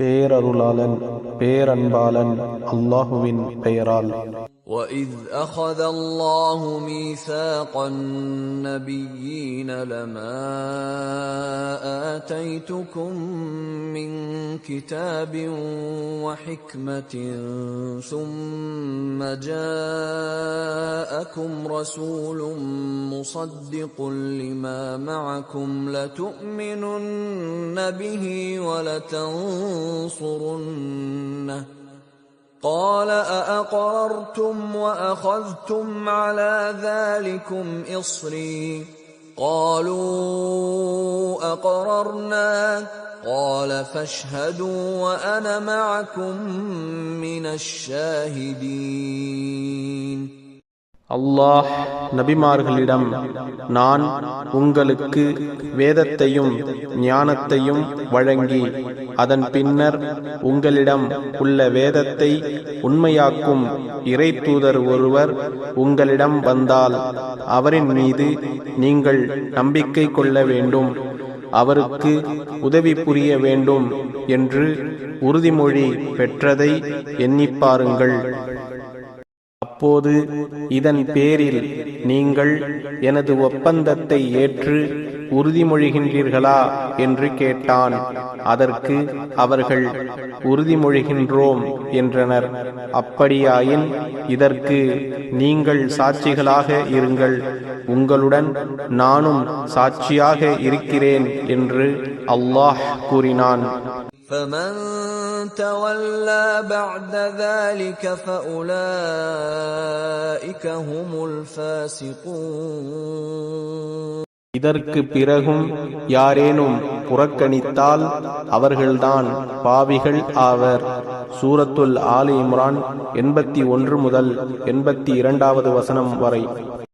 பேரருளாளன் பேரன்பாளன் அல்லாஹுவின் பெயரால் وَإِذْ أَخَذَ اللَّهُ مِيثَاقَ النَّبِيِّينَ لَمَا آتَيْتُكُم مِّن كِتَابٍ وَحِكْمَةٍ ثُمَّ جَاءَكُمْ رَسُولٌ مُّصَدِّقٌ لِّمَا مَعَكُمْ لَتُؤْمِنُنَّ بِهِ وَلَتَنصُرُنَّهُ قال أأقررتم وأخذتم على ذلكم إصري قالوا أقررنا قال فاشهدوا وأنا معكم من الشاهدين அல்லாஹ் நபிமார்களிடம் நான் உங்களுக்கு வேதத்தையும் ஞானத்தையும் வழங்கி அதன் பின்னர் உங்களிடம் உள்ள வேதத்தை உண்மையாக்கும் இறை தூதர் ஒருவர் உங்களிடம் வந்தால் அவரின் மீது நீங்கள் நம்பிக்கை கொள்ள வேண்டும் அவருக்கு உதவி புரிய வேண்டும் என்று உறுதிமொழி பெற்றதை எண்ணிப் பாருங்கள். அப்போது இதன் பேரில் நீங்கள் எனது ஒப்பந்தத்தை ஏற்று உறுதிமொழிகின்றீர்களா என்று கேட்டான். அதற்கு அவர்கள் உறுதிமொழிகின்றோம் என்றனர். அப்படியாயின் இதற்கு நீங்கள் சாட்சிகளாக இருங்கள். உங்களுடன் நானும் சாட்சியாக இருக்கிறேன் என்று அல்லாஹ் கூறினான். فمن تولى بعد ذلك فأولئك هم الفاسقون இதற்கு பிறகும் யாரேனும் புறக்கணித்தால் அவர்கள்தான் பாவிகள் ஆவர் சூரத்துல் ஆலி இம்ரான் எண்பத்தி ஒன்று முதல் எண்பத்தி இரண்டாவது வசனம் வரை